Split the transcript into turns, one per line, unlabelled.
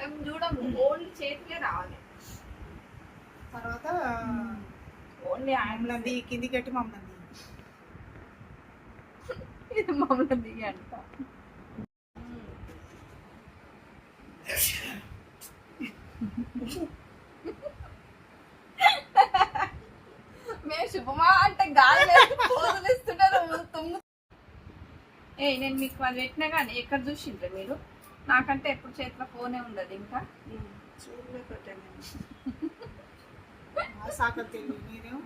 మేము చూడము ఓన్లీ చేతికే రావాలి.
తర్వాత
ఓన్లీ ఆయన
కింది కట్టి మమ్మల్ని
ఇది మమ్మల్ని దిగి అంట మేము శుభమా అంటే గాలి పోదలిస్తున్నారు తుమ్ము ఏ నేను మీకు అది పెట్టినా కానీ ఎక్కడ చూసిండ్రు మీరు? నాకంటే ఎప్పుడు చేతిలో ఫోనే ఉండదు ఇంకా?
చూడలే పెట్టాను తెలియదు